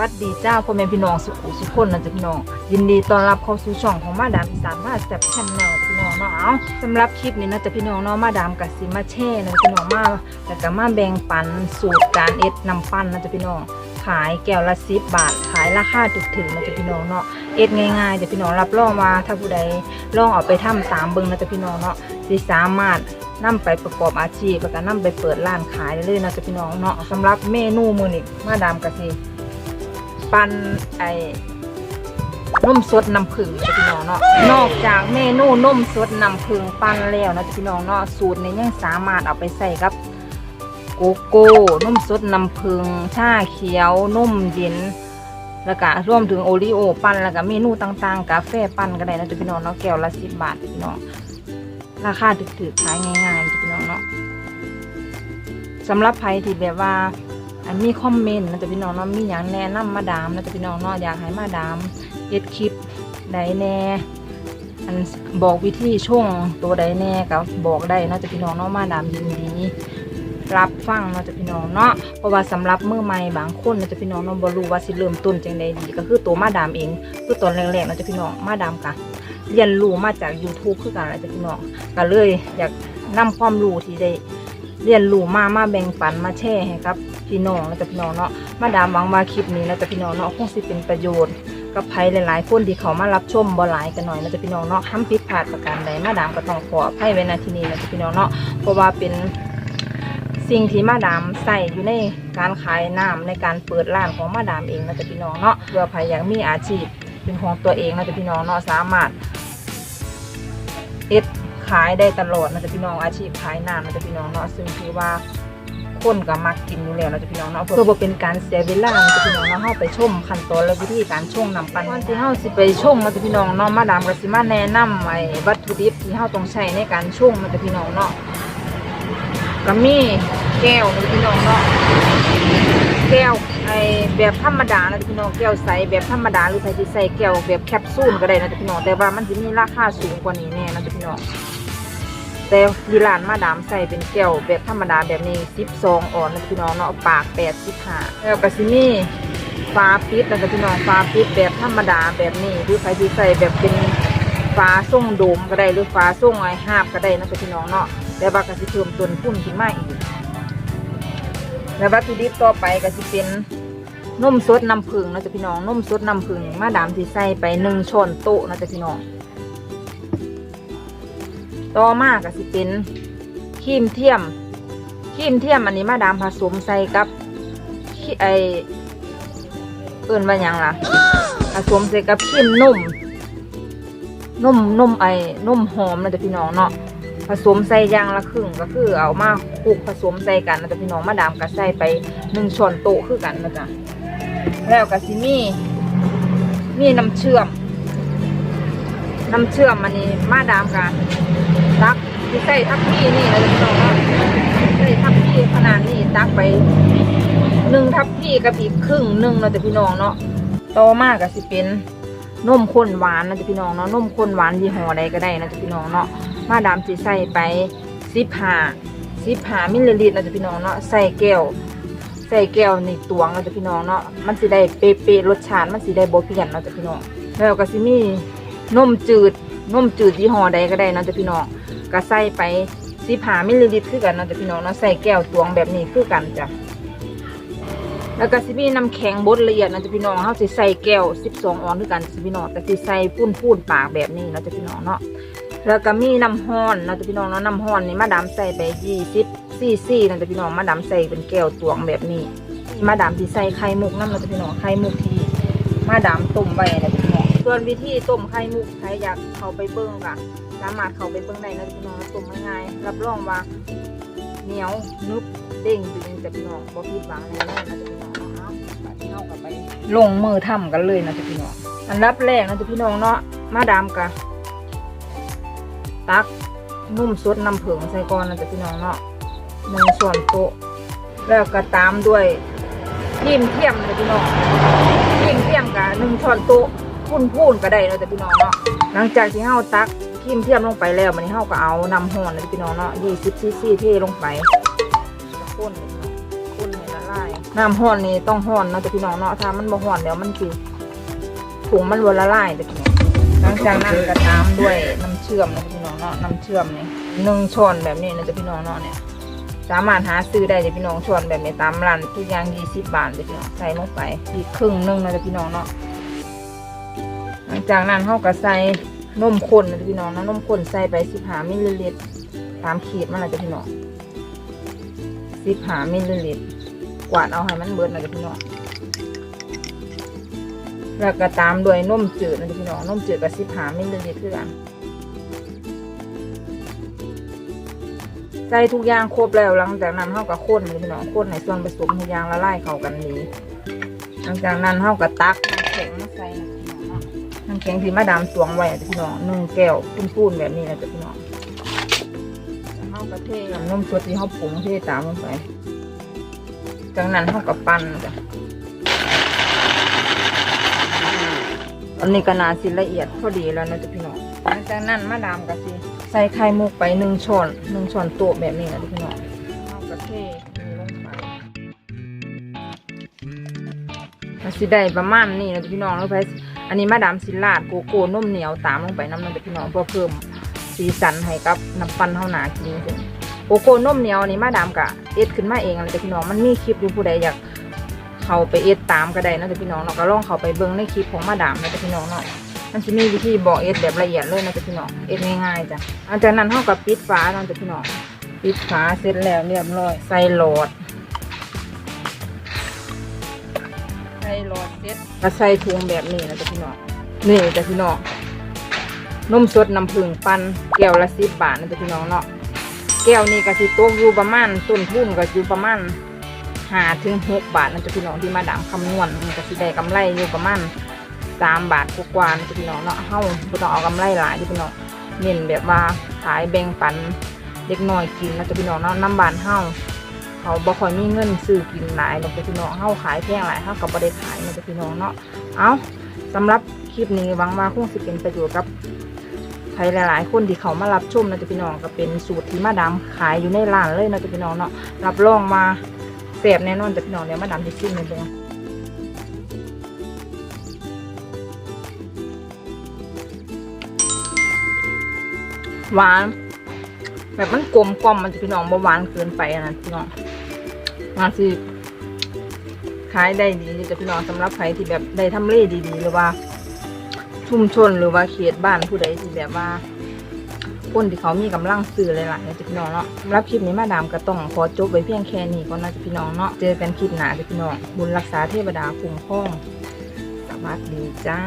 วัสดีเจ้าพ่อแม่พี่น้องสุขุสุขคนนะจ๊ะพี่น้อง ยินดีต้อนรับเข้าสู่ช่องของมาดามสานมาแซ่บแชนแนลพี่น้องเนาะเอาสำหรับคลิปนี้นะจ๊ะพี่น้องเนาะมาดามกับสิมาแช่นะพี่น้องมาแต่ก็มาแบ่งปันสูตรการเอ็ดน้ำปั้นนะจ๊ะพี่น้องขายแก้วละสิบบาท ขายราคาถึกๆนะจ๊ะพี่น้องเนาะเอ็ดง่ายๆเดี๋ยวพี่น้องรับรองว่าถ้าผู้ใดลองเอาไปทำตามเบิ่งนะจ๊ะพี่น้องเนาะสิสามารถนำไปประกอบอาชีพแล้วก็นำไปเปิดร้านขายได้เลยนะจ๊ะพี่น้องเนาะสำหรับเมนูมือนี้มาดามกะสิ ปั่นไอ้นมสดน้ำผึ้งจ๊ะพี่น้องเนาะนอกจากเมนูนมสดน้ำผึ้งปั่นแล้วนะพี่น้องเนาะสูตรนี้ยังสามารถเอาไปใส่กับโกโก้นมสดน้ำผึ้งชาเขียวนมเย็นแล้วก็รวมถึงโอรีโอปั่นแล้วก็เมนูต่างๆ กาแฟปั่นก็ได้นะจ๊ะพี่น้องเนาะแก้วละสิบบาทพี่น้องราคาถือๆขายง่ายๆจ้ะพี่น้องเนาะสำหรับใครที่แบบว่า มีคอมเมนต์นะจ๊ะพี่น้องเนาะมีอย่างแนะนำมาดามนะจ๊ะพี่น้องเนาะอยากให้มาดามเฮ็ดคลิปใดแน่อันบอกวิธีช่วงตัวใดแน่ก็บอกได้นาะจ๊ะพี่น้องเนาะมาดามยินดีรับฟังเนาะจ๊ะพี่น้องเนาะเพราะว่าสำหรับมือใหม่บางคนนะจ๊ะพี่น้องเนาะบ่รู้ว่าสิเริ่มต้นจังใดดีก็คือตัวมาดามเองคือตอนแรกๆนะจ๊ะพี่น้องมาดามกะเรียนรู้มาจาก YouTube คือกันนะจ๊ะพี่น้องก็เลยอยากนำความรู้ที่ได้เรียนรู้มามาแบ่งปันมาแชร์ให้กับ พี่น้องและแต่พี่น้องเนาะมาดามหวังว่าคลิปนี้และแต่พี่น้องเนาะคงสิเป็นประโยชน์กับใครหลายๆคนที่เขามารับชมบ่หลายกันหน่อยนะจ๊ะพี่น้องเนาะห้ามผิดพลาดประการใดมาดามก็ต้องขออภัยไว้ในที่นี้นะจ๊ะพี่น้องเนาะเพราะว่าเป็นสิ่งที่มาดามใส่อยู่ในการขายน้ำในการเปิดร้านของมาดามเองนะจ๊ะพี่น้องเนาะเพื่อใครอยากมีอาชีพเป็นของตัวเองนะจ๊ะพี่น้องเนาะสามารถเอ็ดขายได้ตลอดนะจ๊ะพี่น้องอาชีพขายน้ำนะจ๊ะพี่น้องเนาะซึ่งคือว่า คนก็มักกินอยู่แล้วนะจ๊ะพี่น้องเนาะเพื่อบ่เป็นการเสียเวลานะจ๊ะพี่น้องเนาะเฮาไปชมขั้นตอนและวิธีการชงน้ำปั่นก่อนที่เฮาสิไปชงนะจ๊ะพี่น้องเนาะมาดามก็สิมาแนะนำไอ้วัตถุดิบที่เฮาต้องใช้ในการชงนะจ๊ะพี่น้องเนาะก็มีแก้วนจะพี่น้องเนาะแก้วไอ้แบบธรรมดานะจ๊ะพี่น้องแก้วใสแบบธรรมดาหรือใครที่ใส่แก้วแบบแคปซูลก็ได้นะจะพี่น้องแต่ว่ามันจะมีราคาสูงกว่านี้แน่นะจะพี่น้อง แต่ยีรานมาดามใส่เป็นแก้วแบบธรรมดาแบบนี้สิบซองอ่อนนะพี่น้องเนาะปากแปดสิบห้าแล้วก็สิมีฟ้าปิดนะจ๊ะพี่น้องฟ้าปิดแบบธรรมดาแบบนี้หรือใครที่ใส่แบบเป็นฟ้าส่งโดมก็ได้หรือฟ้าส่งไอ้ห้าบก็ได้นะจ๊ะพี่น้องเนาะแต่ว่ากสิเพิ่มต้นทุนขึ้นมาอีกแล้ววัตถุดิบต่อไปก็สิเป็นนมสดน้ำผึ้งนะจ๊ะพี่น้องนมสดน้ำผึ้งมาดามที่ใส่ไปหนึ่งช้อนโต๊ะนะจ๊ะพี่น้อง ต่อมาก็สิเป็นครีมเทียมครีมเทียมอันนี้มาดามผสมใส่กับไอเอิ่นว่ายังล่ะผสมใส่กับครีมนุ่มนุ่มนุ่มไอ้นุ่มหอมนะจ๊ะพี่น้องเนาะผสมใส่ยางละครึ่งก็คือเอามาคลุกผสมใส่กันนะจ๊ะพี่น้องมาดามก็ใส่ไปหนึ่งช้อนโต๊ะคือกันนะจ๊ะแล้วก็สิมีมีน้ำเชื่อมน้ำเชื่อมอันนี้มาดามกัน ตักที่ใส่ทับพี่นี่นะพี่น้องเนาะใส่ทับพี่ขนาดนี้ตักไปหนึ่งทับพี่กับอีกครึ่งหนึ่งเราจะพี่น้องเนาะต่อมากก็สิเป็นนมข้นหวานนะจ๊ะพี่น้องเนาะนมข้นหวานยี่ห้อใดก็ได้นะจ๊ะพี่น้องเนาะมาดามสิใส่ไปสิบห้าสิบห้ามิลลิลิตรนะจ๊ะพี่น้องเนาะใส่แก้วใส่แก้วในตวงนะจ๊ะพี่น้องเนาะมันสิได้เป๊ะๆรสชาติมันสิได้โบ่เปลี่ยนนะจ๊ะพี่น้องแล้วก็สิมีนมจืดนมจืดยี่ห้อใดก็ได้นะจ๊ะพี่น้อง ก็ใส่ไปสิบหามิลลิลิตรคือกันเนาะจ้ะพี่น้องเนาะใส่แก้วตวงแบบนี้คือกันจ้ะแล้วก็สิมีน้ำแข็งบดละเอียดเนาะจ้ะพี่น้องเขาสิใส่แก้วสิบสองออนคือกันจ้ะพี่น้องแต่สิใส่ปุ้นปุ้นๆปากแบบนี้เนาะจ้ะพี่น้องเนาะแล้วก็มีน้ำห้อนเนาะจ้ะพี่น้องเนาะน้ำห้อนนี่มาดามใส่ไปยี่สิบซีซีเนาะจ้ะพี่น้องมาดามใส่เป็นแก้วตวงแบบนี้ มาดามที่ใส่ไข่มุกน้ำเนาะจ้ะพี่น้องไข่มุกที่มาดามต้มไว้นะจ้ะพี่น้องส่วนวิธีต้มไข่มุกใครอยากเขาไปเบิ่งกะสามารถเข้าไปเบิ่งได้นะพี่น้องตุ่มง่ายๆรับรองว่าเหนียวนึบเด้งดึงจะพี่น้องบ่ผิดหวังแน่นอนนะจะพี่น้องเนาะเอาบัดนี้เฮาก็ไปลงมือทำกันเลยนะจะพี่น้องอันดับแรกนะจะพี่น้องเนาะมาดามกะตักนุ่มสดน้ำผึ้งใส่ก่อนนะจะพี่น้องเนาะหนึ่งส่วนโต๊ะแล้วก็ตามด้วยครีมเทียมนะจ๊ะพี่น้องครีมเทียมกะหนึ่งช้อนโต๊ะพุ่นๆก็ได้นะจะพี่น้องเนาะหลังจากที่เฮาตัก ครีมเทียมลงไปแล้วมันนี้เฮาก็เอาน้ำห้อนนะพี่น้องเนาะ20ซีซีเทลงไปแล้วข้นเลยพี่น้องข้นให้ละลายน้ำห้อนนี่ต้องห้อนเนาะจ้ะพี่น้องเนาะถ้ามันบ่ห้อนเดี๋ยวมันสิถุงมันวนละลายจ้ะพี่น้องหลังจากนั้นก็ตามด้วยน้ำเชื่อมนะพี่น้องเนาะน้ำเชื่อมนี่หนึ่งช้อนแบบนี้นะจ้ะพี่น้องเนาะเนี่ยสามารถหาซื้อได้จ้ะพี่น้องช้อนแบบนี้ตามร้านทุกอย่างยี่สิบบาทจ้ะพี่น้องใส่ลงไปอีกครึ่งหนึงนะจ้ะพี่น้องเนาะหลังจากนั้นเขาก็ใส่ นมข้นนะพี่น้องนะนมข้นใส่ไปสิบห้ามิลลิลิตรตามขีดมันนะจ้ะพี่น้องสิบห้ามิลลิลิตรกวาดเอาให้มันเบิดนะจ้ะพี่น้องแล้วก็ตามด้วยนมจืดนะพี่น้องนมจืดกับสิบห้ามิลลิลิตรคือกันใส่ทุกอย่างครบแล้วหลังจากนั้นเฮาก็ข้นเลยพี่น้องข้นให้ส่วนผสมทุกอย่างละลายเข้ากันดีหลังจากนั้นเฮาก็ตัก น้ำแข็งทีมาดามตวงไว้นะพี่น้องหนึ่งแก้วปุ้นๆแบบนี้นะจ๊ะพี่น้องแล้วเฮาก็เทน้ำนมสดที่เฮาปรุงเทตามลงไป จากนั้นเฮาก็ปั้นจ้ะอันนี้ก็นาสิละเอียดพอดีแล้วนะจ๊ะพี่น้องหลังจากนั้นมาดามก็สิใส่ไข่มุกไปหนึ่งช้อนหนึ่งช้อนโต๊ะแบบนี้นะพี่น้องเอากระเทนี่ลงไปมันสิได้ประมาณนี้นะพี่น้องแล้วไป อันนี้มาดามสิลาดโกโก้นุ่มเหนียวตามลงไปน้ำมันพี่น้องเพื่อเพิ่มสีสันให้กับน้ำปั้นเท่าหนากินจริงโกโก้นุ่มเหนียวนี่มาดามกะเอ็ดขึ้นมาเองนะพี่น้องมันมีคลิปอยู่ผู้ใดอยากเขาไปเอ็ดตามก็ได้นะพี่น้องเนาก็ลองเขาไปเบิ้งในคลิปของมาดามนะพี่น้องเนาะมันจะมีวิธีบอกเอ็ดแบบละเอียดเลยนะจ๊ะพี่น้องเอ็ดง่ายๆจ้ะหลังจากนั้นเท่ากับปิดฝานะจ๊ะพี่น้องปิดฝาเสร็จแล้วเรียบร้อยใส่หลด หลดเสร็จก็ใส่ถุงแบบนี้นะจ๊ะพี่น้องนี่จ้ะพี่น้องนมสดน้ำผึ้งปั่นแก้วละสิบบาทนะจ๊ะพี่น้องเนาะแก้วนี้ก็สิตกอยู่ประมาณต้นทุนก็อยู่ประมาณหาถึงหกบาทนะจ๊ะพี่น้องที่มาดามคำนวณมันก็สิได้กำไรอยู่ประมาณสามบาทกว่าๆนะพี่น้องเนาะเฮาบ่ต้องเอากำไรหลายที่พี่น้องเน้นแบบว่าขายแบ่งปันเด็กน้อยกินนะจ๊ะพี่น้องเนาะน้ำบานเฮา เขาบ่ค่อยมีเงินซื้อกินหลายหรอกจ้ะพี่น้องเฮาขายแพงหลายเฮาก็บ่ได้ขายนจะพี่น้องเนาะเอาสำหรับคลิปนี้หวังว่าคงสิเป็นประโยชน์กับใครหลาย ๆ คนที่เขามารับชมนะจ๊ะพี่น้องก็เป็นสูตรที่มาดามขายอยู่ในร้านเลยนะจ๊ะพี่น้องเนาะรับรองมาแซ่บแน่นอนจะพี่น้องเดี๋ยวมาดามสิชิมให้เบิ่งหวาน แบบมันกลมกล่อมมันจะพี่น้องบ่หวานเกินไปนะพี่น้อง มาสิขายได้ดีจะพี่น้องสำหรับใครที่แบบได้ทำเลดีๆ หรือว่า ชุมชนหรือว่าเขตบ้านผู้ใดที่แบบว่าคนที่เขามีกำลังซื้อหลายๆนะจ๊ะพี่น้องเนาะรับคลิปนี้มาดามก็ต้องขอจบไว้เพียงแค่นี้ก่อนะจ๊ะพี่น้องเนาะเจอกันคลิปหน้าจะพี่น้องบุญรักษาเทวดาคุ้มครองสวัสดีจ้า